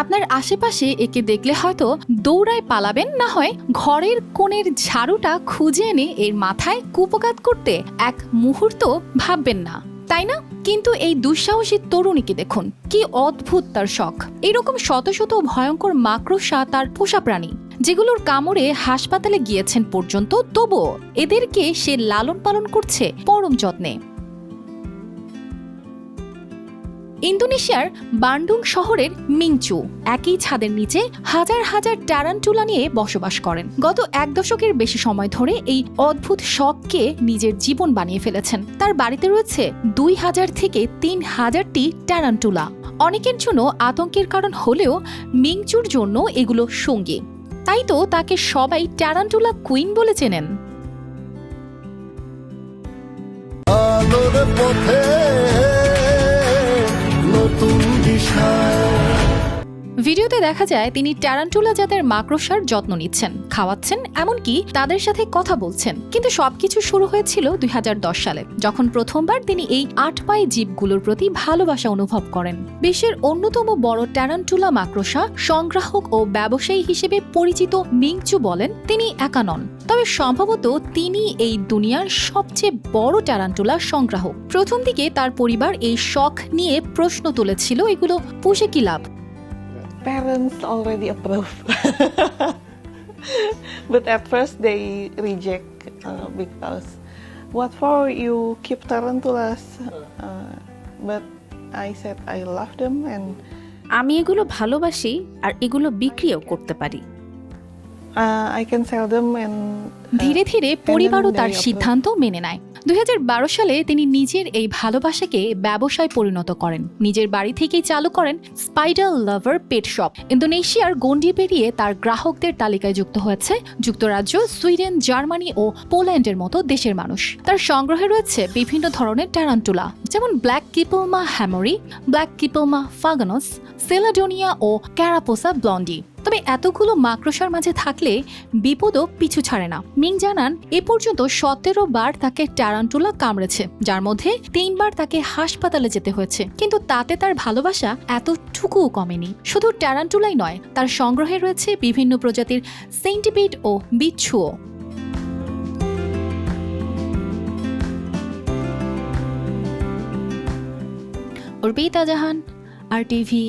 আপনার আশেপাশে একে দেখলে হয়তো দৌড়ায় পালাবেন, না হয় ঘরের কোণের ঝাড়ুটা খুঁজে এনে এর মাথায় কুপকাত করতে এক মুহূর্ত ভাববেন না, তাই না? কিন্তু এই দুঃসাহসী তরুণীকে দেখুন, কি অদ্ভুত তার শখ। এরকম শত শত ভয়ঙ্কর মাকড়সা তার পোষা প্রাণী, যেগুলোর কামড়ে হাসপাতালে গিয়েছেন পর্যন্ত, তবুও এদেরকে সে লালন পালন করছে পরম যত্নে। ইন্দোনেশিয়ার বান্ডুং শহরের মিংচু, একই ছাদের নিচে হাজার হাজার ট্যারান্টুলা নিয়ে বসবাস করেন। গত এক দশকের বেশি সময় ধরে এই অদ্ভুত শখকে নিজের জীবন বানিয়ে ফেলেছেন। তার বাড়িতে রয়েছে দুই হাজার থেকে তিন হাজারটি ট্যারান্টুলা অনেকের জন্য আতঙ্কের কারণ হলেও মিংচুর জন্য এগুলো সঙ্গী। তাই তো তাকে সবাই ট্যারান্টুলা কুইন বলে চেনেন। পথে tú. ভিডিওতে দেখা যায় তিনি ট্যারান্টুলা জাতের মাকড়সার যত্ন নিচ্ছেন, খাওয়াচ্ছেন, এমনকি তাদের সাথে কথা বলছেন। কিন্তু সবকিছু শুরু হয়েছিল দু হাজার দশ সালে, যখন প্রথমবার তিনি এই আট পায়ে জীবগুলোর প্রতি ভালোবাসা অনুভব করেন। বিশ্বের অন্যতম বড় ট্যারান্টুলা মাকড়সা সংগ্রাহক ও ব্যবসায়ী হিসেবে পরিচিত মিংচু বলেন, তিনি একা নন। তবে সম্ভবত তিনি এই দুনিয়ার সবচেয়ে বড় ট্যারান্টুলা সংগ্রাহক। প্রথম দিকে তার পরিবার এই শখ নিয়ে প্রশ্ন তুলেছিল, এগুলো পুষে কি লাভ? Parents already approve. but at first they reject uh, because what for you keep tarantulas? Uh, but I said I love them and আমি এগুলো ভালোবাসি আর এগুলো বিক্রিও করতে পারি uh, I can sell them and uh, ধীরে ধীরে পরিবারও তার সিদ্ধান্ত মেনে নেয় দুই হাজার বারো সালে তিনি নিজের এই ভালোবাসাকে ব্যবসায় পরিণত করেন। নিজের বাড়ি থেকেই চালু করেন স্পাইডার লাভার পেট শপ ইন্দোনেশিয়ার গন্ডি পেরিয়ে তার গ্রাহকদের তালিকায় যুক্ত হয়েছে যুক্তরাজ্য, সুইডেন, জার্মানি ও পোল্যান্ডের মতো দেশের মানুষ। তার সংগ্রহে রয়েছে বিভিন্ন ধরনের ট্যারান্টুলা যেমন ব্ল্যাক কিপলমা হ্যামরি ব্ল্যাক কিপলমা ফাগানস সেলাডোনিয়া ও ক্যারাপোসা ব্লন্ডি তবে এতগুলো মাকড়সার মাঝে থাকলে বিপদও পিছু ছাড়ে না। মিং জানান, এ পর্যন্ত সতেরো বার তাকে ট্যারান্টুলা কামড়েছে, যার মধ্যে তিনবার তাকে হাসপাতালে যেতে হয়েছে। কিন্তু তাতে তার ভালোবাসা এতটুকুও কমেনি। শুধু ট্যারান্টুলাই নয়, তার সংগ্রহে রয়েছে বিভিন্ন প্রজাতির সেন্টিপিড ও বিচ্ছুও। অর্পিতা জাহান, আর টিভি